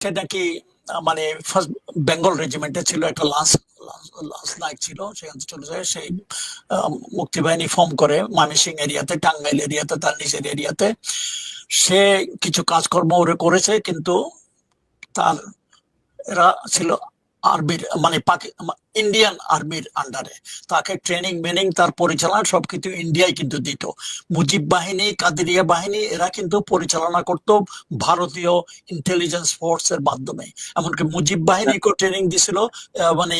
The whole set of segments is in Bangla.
সে নাকি মানে ফার্স্ট বেঙ্গল রেজিমেন্টে ছিল একটা লাস্ট লাস্ট লাইক ছিল, সেখানে চলে যায়, সেই মুক্তিবাহিনী ফর্ম করে ময়মনসিং এরিয়াতে টাঙ্গাইল এরিয়াতে তার নিজের এরিয়াতে। সে কিছু কাজকর্ম ওরে করেছে, কিন্তু তার, এরা ছিল আর্মির মানে ইন্ডিয়ান আর্মির আন্ডারে তাকে ট্রেনিং মেনিং তার পরিচালনা সবকিছু ইন্ডিয়ায় কিন্তু দিত। মুজিব বাহিনী, কাদেরিয়া বাহিনী, এরা কিন্তু পরিচালনা করত ভারতীয় ইন্টেলিজেন্স ফোর্স এর মাধ্যমে। এমনকি মুজিব বাহিনীকেও ট্রেনিং দিছিল মানে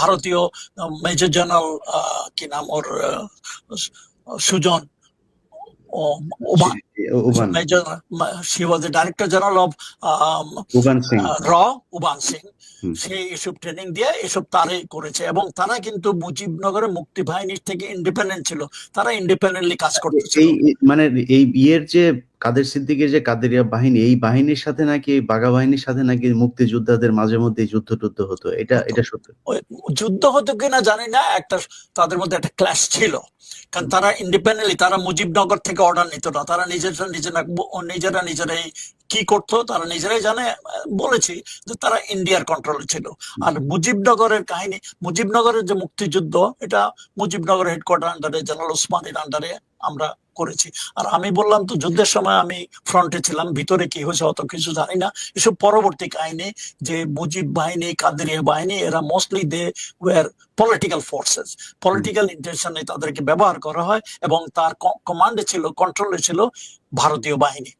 ভারতীয় মেজর জেনারেল কি নাম ওর Sujan Uban Uban. Major, she was the Director General of um, Uban Singh. Uh, র উবান সিং। এসব ট্রেনিং দিয়ে এসব তারাই করেছে এবং তারা কিন্তু মুজিবনগরের মুক্তি বাহিনীর থেকে ইন্ডিপেন্ডেন্ট ছিল। তারা ইন্ডিপেন্ডেন্টলি কাজ এই এই- মানে এই ইয়ের যে কাদের সিদ্দিকের যে কাদেরিয়া বাহিনী এই বাহিনীর সাথে নাকি বাঘা বাহিনীর সাথে নাকি মুক্তিযোদ্ধাদের মাঝে মধ্যে যুদ্ধ টুদ্ধ হতো? এটা এটা সত্য। যুদ্ধ হতো কিনা জানি না একটা তাদের মধ্যে একটা ক্লাশ ছিল। কারণ তারা ইন্ডিপেন্ডেন্টলি তারা মুজিবনগর থেকে অর্ডার নিত না। তারা নিজেরা নিজেরা নিজেরা নিজেরাই কি করতো তারা নিজেরাই জানে বলেছি যে তারা ইন্ডিয়ার কন্ট্রোলে ছিল। আর মুজিবনগরের কাহিনী মুজিবনগরের যে মুক্তিযুদ্ধ এটা মুজিবনগর হেডকোয়ার্টার আন্ডারে জেনারেল ওসমানীর আন্ডারে আমরা করেছি। আর আমি বললাম তো যুদ্ধের সময় আমি ফ্রন্টে ছিলাম ভিতরে কি হয়েছে অত কিছু জানি না। এসব পরবর্তী কাহিনী যে মুজিব বাহিনী কাদেরিয়া বাহিনী এরা mostly they were political forces political ইন্টেনশনে তাদেরকে ব্যবহার করা হয় এবং তার কমান্ডে ছিল কন্ট্রোলে ছিল ভারতীয় বাহিনী।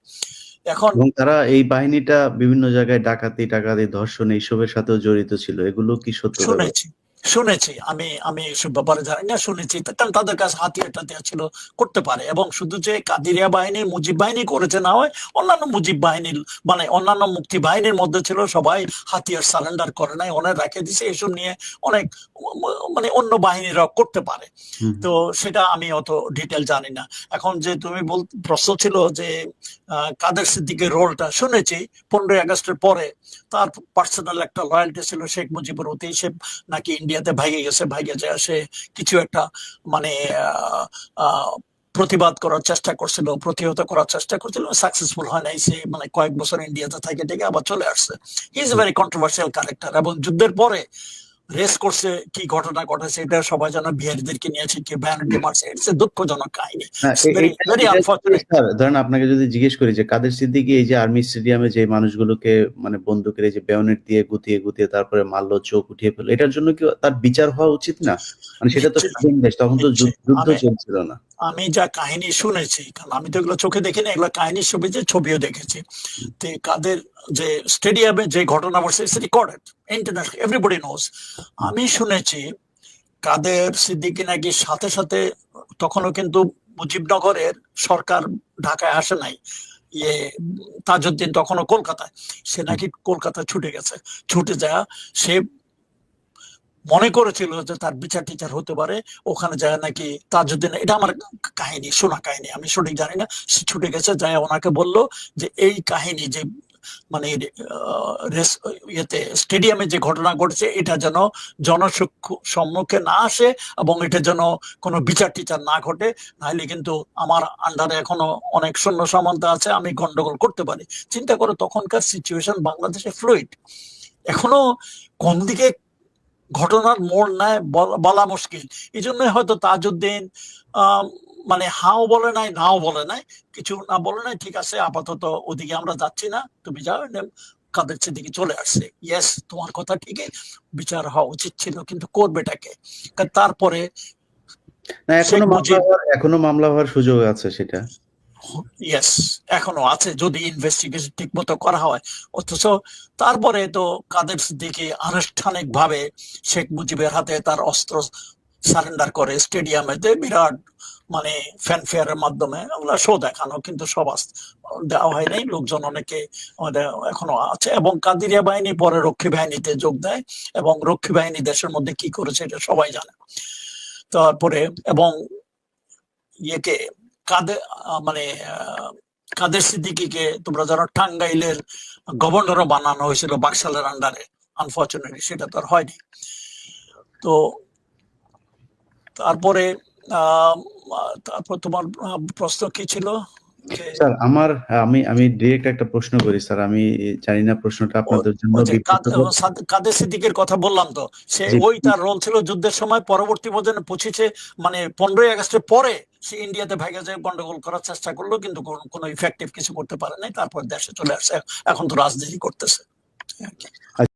এখন এবং তারা এই বাহিনীটা বিভিন্ন জায়গায় ডাকাতি টাকাতি ধর্ষণ এইসবের সাথেও জড়িত ছিল। এগুলো কি সত্য শুনেছি। শুনেছি আমি আমি এসব ব্যাপারে জানি না শুনেছি। কারণ তাদের কাছে হাতিয়ার টাতিয়ার ছিল করতে পারে। এবং শুধু যে কাদিরিয়া বাহিনী মুজিব বাহিনী করেছে না হয় অন্যান্য মুজিব বাহিনীর মানে অন্যান্য মুক্তি বাহিনীর মধ্যে ছিল সবাই হাতিয়ার সারেন্ডার করে নাই অনেক রেখে দিছে এসব নিয়ে অনেক মানে অন্য বাহিনীরা করতে পারে। তো সেটা আমি অত ডিটেল জানি না। এখন যে তুমি বল প্রশ্ন ছিল যে কাদের সিদ্দিকের রোলটা শুনেছি পনেরোই আগস্টের পরে। তার পার্সোনাল একটা লয়্যালটি ছিল শেখ মুজিবুর প্রতি। সে নাকি ইন্ডিয়াতে ভাইগে গেছে ভাইগে যায়, সে কিছু একটা মানে প্রতিবাদ করার চেষ্টা করছিল, প্রতিহত করার চেষ্টা করছিল সাকসেসফুল হয় নাই, সে মানে কয়েক বছর ইন্ডিয়াতে থাকে থেকে আবার চলে আসছে। Is a very controversial character এবং যুদ্ধের পরে রেস করছে কি ঘটনা ঘটেছে এটা সবাই যেন বিহারিদেরকে নিয়েছে কি ব্যানার্জি মারছে ইটস এ দুঃখজনক কাহিনী। হ্যাঁ, এটা- এটা- ধরেন আপনাকে যদি জিজ্ঞেস করি যে কাদের সিদ্দিকি এই যে আর্মি স্টেডিয়ামে যে মানুষগুলোকে মানে বন্দুকের এই যে বেয়নেট দিয়ে গুতিয়ে গুতিয়ে তারপরে মারলো চোখ উঠিয়ে ফেলল এটার জন্য কি তার বিচার হওয়া উচিত না? মানে সেটা তো দেশ তখন তো যুদ্ধ চলছিল না। আমি যা কাহিনী শুনেছি কারণ আমি তো এগুলো চোখে দেখিনি এগুলো কাহিনীর ছবি যে ছবিও দেখেছি। তো কাদের যে স্টেডিয়ামে যে ঘটনা ঘটছে it's recorded international everybody knows আমি শুনেছি কাদের, সিদ্দিকি নাকি সাথে সাথে তখনও কিন্তু মুজিবনগরের সরকার ঢাকায় আসে নাই। ইয়ে তাজউদ্দিন তখনও কলকাতায়। সে নাকি কলকাতা ছুটে গেছে। ছুটে যায়, সে মনে করেছিল যে তার বিচার টিচার হতে পারে। ওখানে যায় নাকি তাজউদ্দিন, এটা আমার কাহিনী, শোনা কাহিনী, আমি সঠিক জানি না। সে ছুটে গেছে, যায় ওনাকে বলল যে, এই কাহিনী যে মানে ইয়েতে, স্টেডিয়ামে যে ঘটনা ঘটছে, এটা যেন জনসম্মুখ সম্মুখে না আসে এবং এটা যেন কোনো বিচার টিচার না ঘটে, নাহলে কিন্তু আমার আন্ডারে এখনও অনেক শূন্য সামন্ত আছে, আমি গন্ডগোল করতে পারি। চিন্তা করো, তখনকার সিচুয়েশন বাংলাদেশে ফ্লুইড এখনও কোন দিকে ঘটনার মোড় নেয় বল- বলা মুশকিল। এই জন্য হয়তো তাজউদ্দিন মানে হাও বলে নাই নাও বলে নাই। কিছু না বলে নাই ঠিক আছে আপাতত ওদিকে আমরা যাচ্ছি না তুমি যাও কাদের দিকে চলে আসছে। ইয়েস তোমার কথা ঠিকই বিচার হওয়া উচিত ছিল কিন্তু করবেটাকে কারণ তারপরে এখনও মামলা হওয়ার এখনও মামলা হওয়ার সুযোগ আছে সেটা। ইয়েস এখনও আছে। যদি ইনভেস্টিগেশন ঠিক মতো করা হয়। অথচ তারপরে তো কাদের সিদ্দিকি আনুষ্ঠানিক ভাবে শেখ মুজিবের হাতে তার অস্ত্র সারেন্ডার করে স্টেডিয়ামেতে বিরাট মানে ফ্যানফেয়ারের মাধ্যমে ওগুলা শো দেখানো, কিন্তু সব দেওয়া হয় নাই। লোকজন অনেকে আমাদের এখনও আছে। এবং কাদিরিয়া বাহিনী পরে রক্ষী বাহিনীতে যোগ দেয় এবং রক্ষী বাহিনী দেশের মধ্যে কি করেছে এটা সবাই জানে। তারপরে এবং ইয়েকে কাদের মানে কাদের সিদ্দিকিকে তোমরা জানো টাঙ্গাইলের গভর্নরও বানানো হয়েছিল বাকশালের আন্ডারে আনফর্চুনেটলি সেটা তো আর হয়নি। তো তারপরে তারপর তোমার প্রশ্ন কি ছিল? স্যার আমার আমি আমি ডিরেক্ট একটা প্রশ্ন করি স্যার। আমি জানি না প্রশ্নটা আপনাদের জন্য কাদ- কাদের সিদ্দিকের কথা বললাম তো? সে। ওই তার রোল ছিল যুদ্ধের সময় পরবর্তী পর্যন্ত পঁচিশে মানে পনেরোই আগস্টের পরে সে ইন্ডিয়াতে ভাগে যায় গন্ডগোল করার চেষ্টা করল, কিন্তু কোনো- কোনো ইফেক্টিভ কিছু করতে পারে নাই তারপর দেশে চলে আসে, এখন তো রাজনীতি করতেছে।